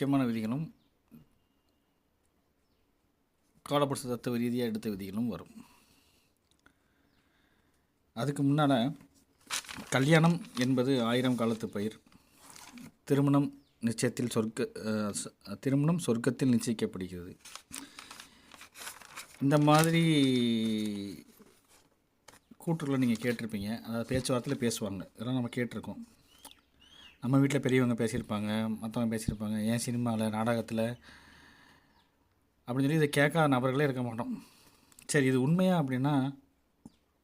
முக்கியமான விதிகளும் காலப்படுத்த தத்துவ ரீதியாக எடுத்த விதிகளும் வரும். அதுக்கு முன்னால் கல்யாணம் என்பது ஆயிரம் காலத்து பயிர். திருமணம் நிச்சயத்தில் சொர்க்க திருமணம் சொர்க்கத்தில் நிச்சயிக்கப்படுகிறது. இந்த மாதிரி கூற்றுகளை நீங்கள் கேட்டிருப்பீங்க. அதாவது பேச்சுவார்த்தையில் பேசுவாங்க. இதெல்லாம் நம்ம கேட்டிருக்கோம். நம்ம வீட்டில் பெரியவங்க பேசியிருப்பாங்க மற்றவங்க பேசியிருப்பாங்க ஏன் சினிமாவில் நாடகத்தில்? அப்படின்னு சொல்லி இதை கேட்காத நபர்களே இருக்க மாட்டோம். சரி இது உண்மையா அப்படின்னா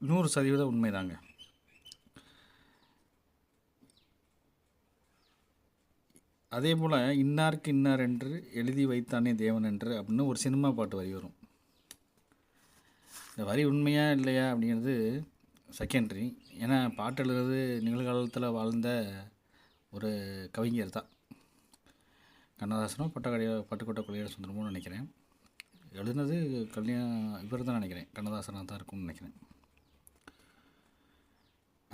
நூறு சதவீதம் உண்மைதாங்க. அதே போல் இன்னாருக்கு இன்னார் என்று எழுதி வைத்தானே தேவன் என்று அப்படின்னு ஒரு சினிமா பாட்டு வரி வரும். இந்த வரி உண்மையா இல்லையா அப்படிங்கிறது செகண்டரி ஏன்னா பாட்டு எழுதுறது நிகழ்காலத்தில் வாழ்ந்த ஒரு கவிஞர் தான். கண்ணதாசனோ பட்டக்கடைய பட்டுக்கோட்டை கொள்ளையர் சுந்தரமும் நினைக்கிறேன். எழுதுனது கல்யாணம் இவர் தான் நினைக்கிறேன். கண்ணதாசனாக தான் இருக்கும்னு நினைக்கிறேன்.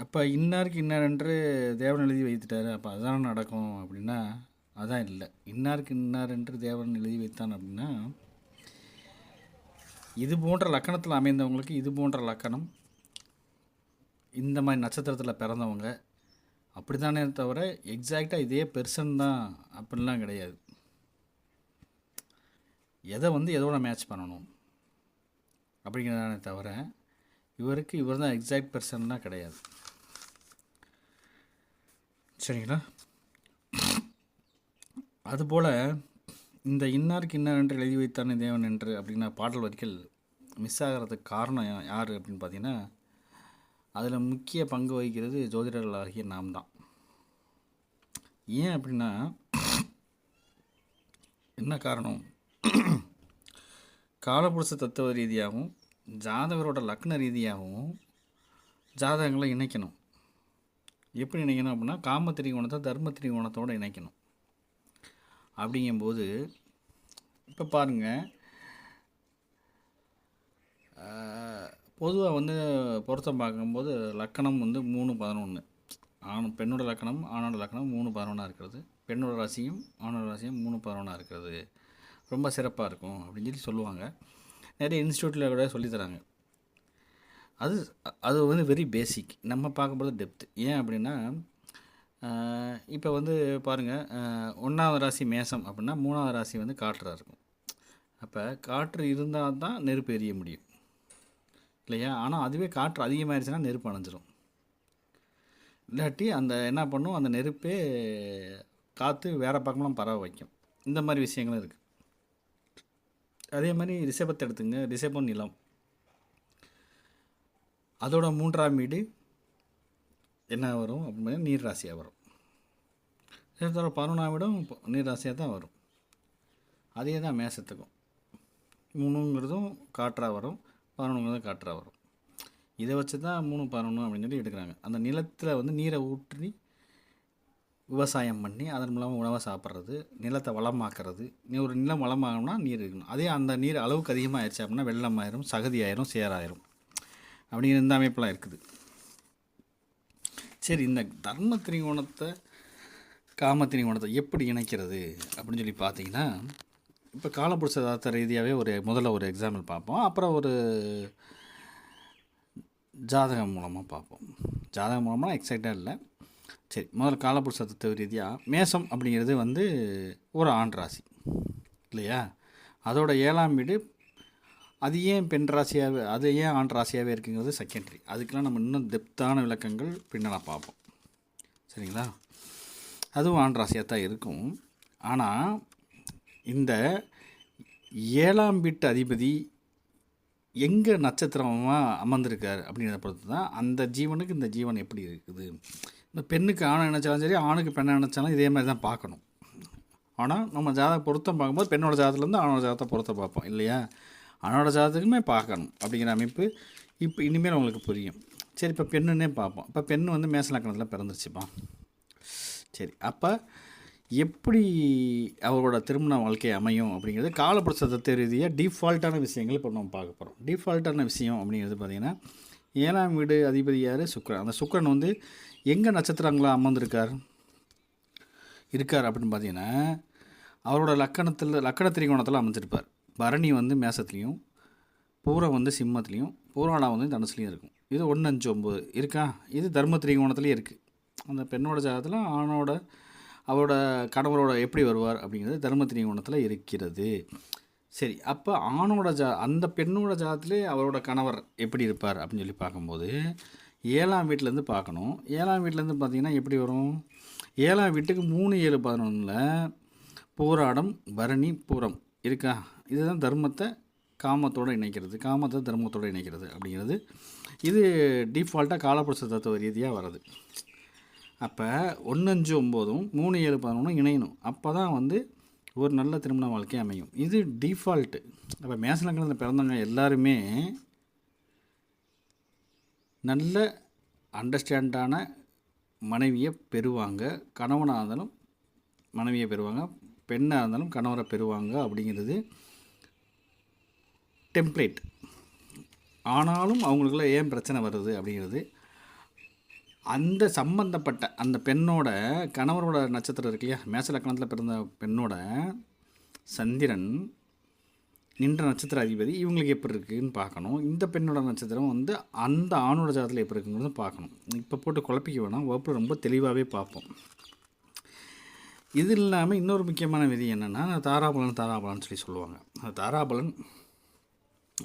அப்போ இன்னாருக்கு இன்னார் என்று தேவன் எழுதி வைத்துட்டார். அப்போ அதுதான் நடக்கும் அப்படின்னா அதான் இல்லை. இன்னாருக்கு இன்னார் என்று தேவன் எழுதி வைத்தான் அப்படின்னா இது போன்ற லக்கணத்தில் அமைந்தவங்களுக்கு இது போன்ற லக்கணம். இந்த மாதிரி நட்சத்திரத்தில் பிறந்தவங்க அப்படி தானே தவிர எக்ஸாக்டாக இதே பெர்சன் தான் அப்படிலாம் கிடையாது. எதை வந்து எதோட மேட்ச் பண்ணணும்? அப்படிங்கிறதானே தவிர இவருக்கு இவர் தான் எக்ஸாக்ட் பெர்சன்லாம் கிடையாது. சரிங்களா? அதுபோல் இந்த இன்னாருக்கு இன்னார் என்று எழுதி வைத்தானே தேவன் என்று அப்படின்னா பாடல் வரிகள் மிஸ் ஆகிறதுக்கு காரணம் யார் அப்படின்னு பார்த்தீங்கன்னா அதில் முக்கிய பங்கு வகிக்கிறது ஜோதிடர்களாகிய நாம் தான். ஏன் அப்படின்னா என்ன காரணம்? காலப்புருஷ தத்துவ ரீதியாகவும் ஜாதகரோட லக்ன ரீதியாகவும் ஜாதகங்களை இணைக்கணும். எப்படி இணைக்கணும் அப்படின்னா காம திரிகோணத்தை தர்ம திரிகோணத்தோடு இணைக்கணும். அப்படிங்கும்போது இப்போ பாருங்கள் பொதுவாக வந்து பொருத்தம் பார்க்கும்போது லக்கணம் வந்து மூணு பதினொன்று ஆண் பெண்ணோட லக்கணம் ஆணோட லக்கணம் மூணு பதினொன்றா இருக்கிறது. பெண்ணோட ராசியும் ஆணோட ராசியும் மூணு பதினொன்றா இருக்கிறது. ரொம்ப சிறப்பாக இருக்கும் அப்படின்னு சொல்லி சொல்லுவாங்க. நிறைய இன்ஸ்டியூட்டில் கூட சொல்லித்தராங்க. அது அது வந்து வெரி பேசிக் நம்ம பார்க்கும்போது டெப்த் ஏன் அப்படின்னா இப்போ வந்து பாருங்கள் ஒன்றாவது ராசி மேசம் அப்படின்னா மூணாவது ராசி வந்து காற்றாக இருக்கும். அப்போ காற்று இருந்தால் தான் நெருப்பு எரிய முடியும். இல்லையா? ஆனால் அதுவே காற்று அதிகமாகிடுச்சுன்னா நெருப்பு அணைஞ்சிரும். இல்லாட்டி அந்த என்ன பண்ணும் அந்த நெருப்பே காற்று வேறு பக்கம்லாம் பரவ வைக்கும். இந்த மாதிரி விஷயங்களும் இருக்குது அதே மாதிரி ரிஷபத்தை எடுத்துங்க. ரிஷபம் நிலம். அதோட மூன்றாம் வீடு என்ன வரும் அப்படின்னு நீர் ராசியாக வரும். இதோட பதினொன்றாம் வீடும் நீர் ராசியாக தான் வரும். அதே தான் மேசத்துக்கும். மூணுங்கிறதும் காற்றாக வரும் பதினொன்றுங்கிறதும் காற்றாக வரும். இதை வச்சு தான் மூணு பரவணும் அப்படின்னு சொல்லி எடுக்கிறாங்க. அந்த நிலத்தில் வந்து நீரை ஊற்றி விவசாயம் பண்ணி அதன் மூலமாக உணவை சாப்பிட்றது நிலத்தை வளமாக்குறது. நீ ஒரு நிலம் வளமாகணும்னா நீர் இருக்கணும். அதே அந்த நீர் அளவுக்கு அதிகமாக ஆயிடுச்சு அப்படின்னா வெள்ளம் ஆயிரும் சகதி ஆயிரும் சேராயிரும் அப்படிங்கிற இந்த அமைப்பெல்லாம் இருக்குது. சரி இந்த தர்ம திரிகோணத்தை காம திரிகோணத்தை எப்படி இணைக்கிறது அப்படின்னு சொல்லி பார்த்தீங்கன்னா இப்போ காலப்புருஷ ரீதியாகவே ஒரு முதல்ல ஒரு எக்ஸாம்பிள் பார்ப்போம். அப்புறம் ஒரு ஜாதகம் மூலமாக பார்ப்போம். ஜாதகம் மூலமாக எக்ஸைட்டாக இல்லை. சரி முதல்ல காலப்புருஷ தத்துவ ரீதியாக மேசம் அப்படிங்கிறது வந்து ஒரு ஆண் ராசி. இல்லையா? அதோட ஏழாம் வீடு அது ஏன் பெண் ராசியாகவே அது ஏன் ஆண் ராசியாகவே இருக்குங்கிறது செகண்டரி அதுக்கெலாம் நம்ம இன்னும் டெப்த்தான விளக்கங்கள் பின்னால் பார்ப்போம். சரிங்களா? அதுவும் ஆண் ராசியாக தான் இருக்கும். ஆனால் இந்த ஏழாம் வீட்டு அதிபதி எங்கே நட்சத்திரமாக அமர்ந்திருக்கார் அப்படிங்கிறத பொறுத்து தான் அந்த ஜீவனுக்கு இந்த ஜீவன் எப்படி இருக்குது? இந்த பெண்ணுக்கு ஆணை நினச்சாலும் சரி ஆணுக்கு பெண்ணை நினச்சாலும் இதே மாதிரி தான் பார்க்கணும். ஆனால் நம்ம ஜாதக பொருத்தம் பார்க்கும்போது பெண்ணோட ஜாதத்துலேருந்து ஆணோட ஜாதத்தை பொருத்தம் பார்ப்போம் இல்லையா? ஆணோட ஜாதத்துக்குமே பார்க்கணும் அப்படிங்கிற அமைப்பு இப்போ இனிமேல் உங்களுக்கு புரியும். சரி இப்போ பெண்ணுன்னே பார்ப்போம். இப்போ பெண்ணு வந்து மேசலக்கணத்தில் பிறந்துருச்சுப்பா. சரி அப்போ எப்படி அவரோட திருமண வாழ்க்கை அமையும் அப்படிங்கிறது காலப்பிரசத்தை ரீதியாக டிஃபால்ட்டான விஷயங்கள் இப்போ நம்ம பார்க்க போகிறோம் டிஃபால்ட்டான விஷயம் அப்படிங்கிறது பார்த்திங்கன்னா ஏழாம் வீடு அதிபதி யார்? அந்த சுக்ரன் வந்து எங்கே நட்சத்திரங்களா அமர்ந்திருக்கார்? இருக்கார் அப்படின்னு பார்த்தீங்கன்னா அவரோட லக்கணத்தில் லக்கண திரிகோணத்தில் அமைஞ்சிருப்பார் பரணி வந்து மேசத்துலேயும் பூரம் வந்து சிம்மத்துலேயும் பூராடா வந்து தனுசுலேயும் இருக்கும். இது ஒன்று அஞ்சு ஒம்பது இருக்கா? இது தர்ம திரிகோணத்துலேயும் இருக்குது அந்த பெண்ணோட ஜாதகத்தில் ஆணோட அவரோட கணவரோட எப்படி வருவார் அப்படிங்கிறது தர்மத்தினி குணத்தில் இருக்கிறது. சரி அப்போ ஆணோட ஜா அந்த பெண்ணோட ஜாதத்திலே அவரோட கணவர் எப்படி இருப்பார் அப்படின்னு சொல்லி பார்க்கும்போது ஏழாம் வீட்டிலேருந்து பார்க்கணும். ஏழாம் வீட்டிலேருந்து பார்த்தீங்கன்னா எப்படி வரும்? ஏழாம் வீட்டுக்கு மூணு ஏழு பதினொன்றில் போராடம் பரணி பூரம் இருக்கா? இதுதான் தர்மத்தை காமத்தோடு இணைக்கிறது. காமத்தை தர்மத்தோடு இணைக்கிறது அப்படிங்கிறது. இது டிஃபால்ட்டாக காலப்புருஷ தத்துவ ரீதியாக வருது அப்போ ஒன்று அஞ்சு ஒம்போதும் மூணு ஏழு பதினொன்றும் இணையணும். அப்போ தான் வந்து ஒரு நல்ல திருமண வாழ்க்கை அமையும். இது டிஃபால்ட்டு அப்போ மேசலக்கணத்தில் பிறந்தவங்க எல்லாருமே நல்ல அண்டர்ஸ்டாண்டான மனைவியை பெறுவாங்க. கணவனாக இருந்தாலும் மனைவியை பெறுவாங்க. பெண்ணாக இருந்தாலும் கணவரை பெறுவாங்க அப்படிங்கிறது டெம்ப்ளேட் ஆனாலும் அவங்களுக்குள்ள ஏன் பிரச்சனை வருது அப்படிங்கிறது அந்த சம்பந்தப்பட்ட அந்த பெண்ணோட கணவரோட நட்சத்திரம் இருக்கு இல்லையா? மேச லக்கணத்தில் பிறந்த பெண்ணோட சந்திரன் நின்ற நட்சத்திர அதிபதி இவங்களுக்கு எப்படி இருக்குதுன்னு பார்க்கணும். இந்த பெண்ணோட நட்சத்திரம் வந்து அந்த ஆணோட ஜாதத்தில் எப்படி இருக்குங்கிறது பார்க்கணும். இப்போ போட்டு குழப்பிக்க வேணாம். வகுப்பில் ரொம்ப தெளிவாகவே பார்ப்போம். இது இல்லாமல் இன்னொரு முக்கியமான விதி என்னென்னா தாராபலன் தாராபலன் சொல்லி சொல்லுவாங்க. அந்த தாராபலன்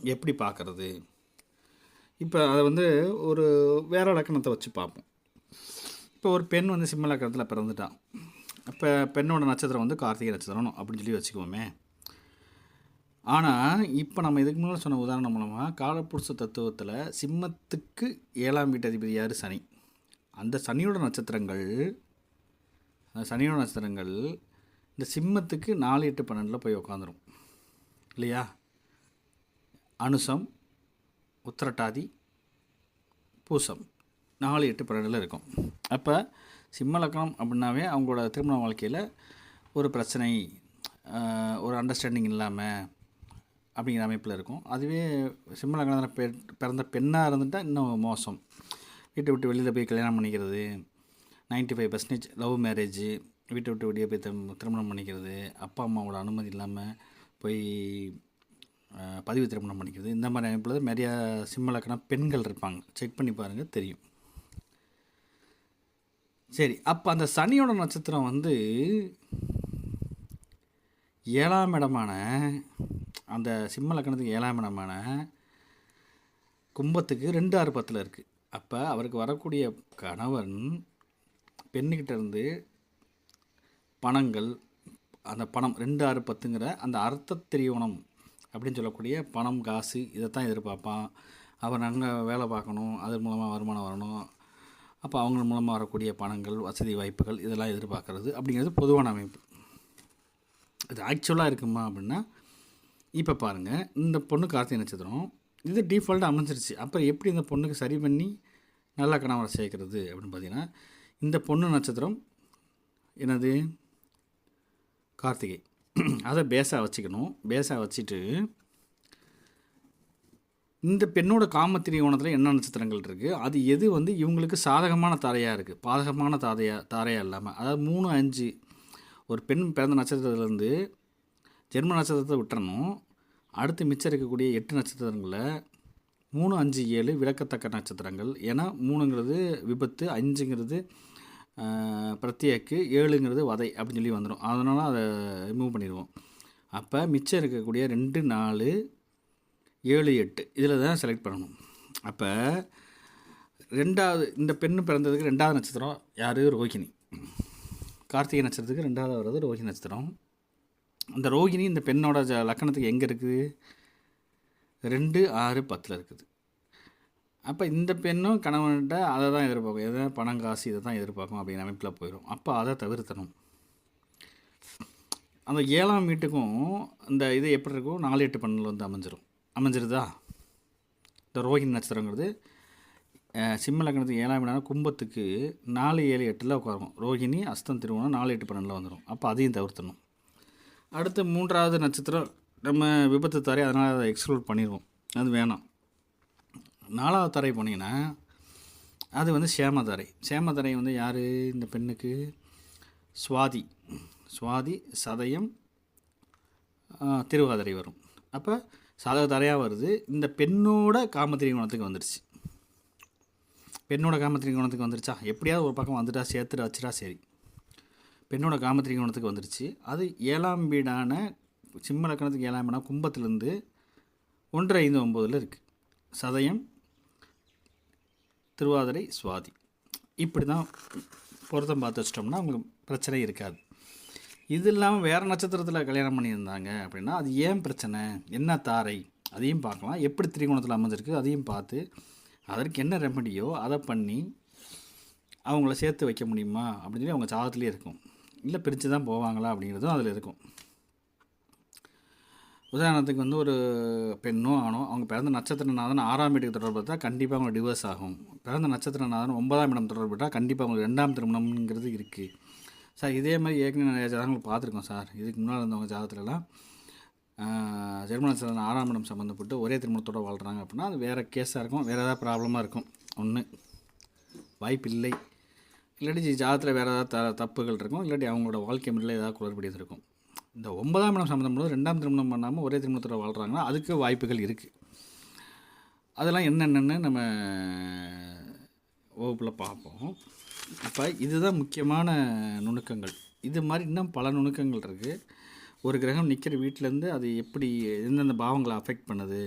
எப்படி பார்க்குறது? இப்போ அதை வந்து ஒரு வேற லக்கணத்தை வச்சு பார்ப்போம். இப்போ ஒரு பெண் வந்து சிம்ம லக்கணத்தில் பிறந்துட்டான் இப்போ பெண்ணோட நட்சத்திரம் வந்து கார்த்திகை நட்சத்திரம் அப்படின்னு சொல்லி வச்சுக்குவோமே. ஆனால் இப்போ நம்ம இதுக்கு முன்னாடி சொன்ன உதாரணம் மூலமாக காலப்புருஷ தத்துவத்தில் சிம்மத்துக்கு ஏழாம் வீட்டு அதிபதி யார்? சனி. அந்த சனியோட நட்சத்திரங்கள் அந்த சனியோட நட்சத்திரங்கள் இந்த சிம்மத்துக்கு நாலு எட்டு பன்னெண்டில் போய் உக்காந்துரும். இல்லையா? அனுசம் உத்திரட்டாதி பூசம். நாலு எட்டு பன்னெண்டில் இருக்கும். அப்போ சிம்ம லக்னம் அப்படின்னாவே அவங்களோட திருமண வாழ்க்கையில் ஒரு பிரச்சனை ஒரு அண்டர்ஸ்டாண்டிங் இல்லாமல் அப்படிங்கிற அமைப்பில் இருக்கும். அதுவே சிம்ம லக்னத்தில் பெ பிறந்த பெண்ணாக இருந்துட்டால் இன்னும் மோசம். வீட்டை விட்டு வெளியில் போய் கல்யாணம் பண்ணிக்கிறது 95% ஃபைவ் பர்சன்டேஜ் லவ் மேரேஜ் வீட்டை விட்டு வெளியே போய் திருமணம் பண்ணிக்கிறது அப்பா அம்மாவோட அனுமதி இல்லாமல் போய் பதிவு திருமணம் பண்ணிக்கிறது. இந்த மாதிரி அமைப்பில் நிறையா சிம்மலக்கணம் பெண்கள் இருப்பாங்க. செக் பண்ணி பாருங்கள் தெரியும். சரி அப்போ அந்த சனியோட நட்சத்திரம் வந்து ஏழாம் இடமான அந்த சிம்ம லக்கணத்துக்கு ஏழாம் இடமான கும்பத்துக்கு ரெண்டு ஆறு பத்தில் இருக்குது அப்போ அவருக்கு வரக்கூடிய கணவன் பெண்ணுக்கிட்ட இருந்து பணங்கள் அந்த பணம் ரெண்டு ஆறு பத்துங்கிற அந்த அர்த்த திரியோணம் அப்படின்னு சொல்லக்கூடிய பணம் காசு இதைத்தான் எதிர்பார்ப்பான். அவர் நாங்கள் வேலை பார்க்கணும் அது மூலமாக வருமானம் வரணும். அப்போ அவங்க மூலமாக வரக்கூடிய பணங்கள் வசதி வாய்ப்புகள் இதெல்லாம் எதிர்பார்க்குறது அப்படிங்கிறது பொதுவான அமைப்பு. இது ஆக்சுவலாக இருக்குமா அப்படின்னா இப்போ பாருங்கள் இந்த பொண்ணு கார்த்திகை நட்சத்திரம் இது டிஃபால்ட்டாக அமைஞ்சிருச்சு. அப்புறம் எப்படி இந்த பொண்ணுக்கு சரி பண்ணி நல்லா கணவரை சேர்க்கறது அப்படின்னு பார்த்தீங்கன்னா இந்த பொண்ணு நட்சத்திரம் என்னது? கார்த்திகை. அதை பேஸாக வச்சுக்கணும். பேஸாக வச்சுட்டு இந்த பெண்ணோட காமத்திரிகோணத்தில் என்ன நட்சத்திரங்கள் இருக்குது அது எது வந்து இவங்களுக்கு சாதகமான தாரையாக இருக்குது பாதகமான தாரையாக தாரையாக இல்லாமல் அதாவது மூணு அஞ்சு ஒரு பெண் பிறந்த நட்சத்திரத்துலேருந்து ஜென்ம நட்சத்திரத்தை விட்டுறணும். அடுத்து மிச்சம் இருக்கக்கூடிய எட்டு நட்சத்திரங்களில் மூணு அஞ்சு ஏழு விளக்கத்தக்க நட்சத்திரங்கள். ஏன்னா மூணுங்கிறது விபத்து அஞ்சுங்கிறது பிரத்யேக்கு ஏழுங்கிறது வதை அப்படின்னு சொல்லி வந்துடும் அதனால் அதை ரிமூவ் பண்ணிடுவோம். அப்போ மிச்சம் இருக்கக்கூடிய ரெண்டு நாலு ஏழு எட்டு இதில் தான் செலக்ட் பண்ணணும். அப்போ ரெண்டாவது இந்த பெண்ணு பிறந்ததுக்கு ரெண்டாவது நட்சத்திரம் யார்? ரோகிணி கார்த்திகை நட்சத்திரத்துக்கு ரெண்டாவது வர்றது ரோஹிணி நட்சத்திரம். அந்த ரோகிணி இந்த பெண்ணோட ஜ லக்கணத்துக்கு எங்கே இருக்குது ரெண்டு ஆறு பத்தில் இருக்குது. அப்போ இந்த பெண்ணும் கணவன்கிட்ட அதை தான் எதிர்பார்க்கும். எதை பணம் காசு இதை தான் எதிர்பார்க்கும் அப்படிங்கிற அமைப்பில் போயிடும் அப்போ அதை தவிர்த்தணும். அந்த ஏழாம் வீட்டுக்கும் இந்த இது எப்படி இருக்கும் நாலு எட்டு பன்னெண்டில் வந்து அமைஞ்சிரும். அமைஞ்சிருதா? இந்த ரோஹிணி நட்சத்திரங்கிறது சிம்ம லக்னத்துக்கு ஏழாம் வீடான கும்பத்துக்கு நாலு ஏழு எட்டில் உட்காரும் ரோஹிணி அஸ்தம் திருவோணம் நாலு எட்டு பன்னெண்டில் வந்துடும் அப்போ அதையும் தவிர்த்தணும். அடுத்து மூன்றாவது நட்சத்திரம் நம்ம விபத்து தரே அதனால் அதை எக்ஸ்க்ளூட் பண்ணிடுவோம் அது வேணாம். நாலாவது தரை போனீங்கன்னா அது வந்து சேமதரை சேமதரை வந்து யார்? இந்த பெண்ணுக்கு சுவாதி. சுவாதி சதயம் திருவாதிரை வரும். அப்போ சதக தரையாக வருது. இந்த பெண்ணோட காமத்திரி குணத்துக்கு வந்துடுச்சு பெண்ணோட காமத்திரி குணத்துக்கு வந்துருச்சா? எப்படியாவது ஒரு பக்கம் வந்துட்டா சேர்த்துட்டு வச்சுட்டா சரி. பெண்ணோட காமத்திரி குணத்துக்கு வந்துருச்சு. அது ஏழாம் வீடான சிம்ம லக்கணத்துக்கு ஏழாம் வீடான கும்பத்துலேருந்து ஒன்று ஐந்து ஒம்போதில் இருக்குது சதயம் திருவாதிரை சுவாதி. இப்படி தான் பொருத்தம் பார்த்து வச்சிட்டோம்னா அவங்களுக்கு பிரச்சனை இருக்காது. இது இல்லாமல் வேறு நட்சத்திரத்தில் கல்யாணம் பண்ணியிருந்தாங்க அப்படின்னா அது ஏன் பிரச்சனை? என்ன தாரை? அதையும் பார்க்கலாம். எப்படி திரிகோணத்தில் அமைஞ்சிருக்கு அதையும் பார்த்து அதற்கு என்ன ரெமடியோ அதை பண்ணி அவங்கள சேர்த்து வைக்க முடியுமா அப்படின்னு சொல்லி அவங்க சாதத்துலேயே இருக்கும். இல்லை பிரித்து தான் போவாங்களா அப்படிங்கிறதும் அதில் இருக்கும். உதாரணத்துக்கு வந்து ஒரு பெண்ணோ ஆணோ அவங்க பிறந்த நட்சத்திரநாதன் ஆறாம் வீட்டுக்கு தான் கண்டிப்பாக அவங்க டிவோர்ஸ் ஆகும். பிறந்த நட்சத்திரநாதன் ஒன்பதாம் இடம் தொடர்புட்டா கண்டிப்பாக அவங்களுக்கு ரெண்டாம் திருமணம்ங்கிறது இருக்குது சார் இதே மாதிரி ஏற்கனவே நிறைய ஜாதகங்கள் பார்த்துருக்கோம் சார். இதுக்கு முன்னால் இருந்தவங்க ஜாதகத்துலலாம் ஜெர்மனத்தில் ஆறாம் இடம் சம்மந்தப்பட்டு ஒரே திருமணத்தோட வாழ்கிறாங்க அப்படின்னா அது வேறு கேஸாக இருக்கும். வேறு ஏதாவது ப்ராப்ளமாக இருக்கும். ஒன்று வாய்ப்பு இல்லை இல்லாட்டி ஜாதத்தில் வேறு ஏதாவது த தப்புகள் இருக்கும். இல்லாட்டி அவங்களோட வாழ்க்கை முறையில் ஏதாவது குளறுபடி இருக்கும். இந்த ஒன்பதாம் இடம் சம்மந்தப்படும் ரெண்டாம் திருமணம் பண்ணாமல் ஒரே திருமணத்தில் வாழ்கிறாங்கன்னா அதுக்கு வாய்ப்புகள் இருக்குது அதெல்லாம் என்னென்னு நம்ம வகுப்பில் பார்ப்போம். அப்போ இதுதான் முக்கியமான நுணுக்கங்கள். இது மாதிரி இன்னும் பல நுணுக்கங்கள் இருக்குது ஒரு கிரகம் நிற்கிற வீட்டிலேருந்து அது எப்படி எந்தெந்த பாவங்களை அஃபெக்ட் பண்ணுது?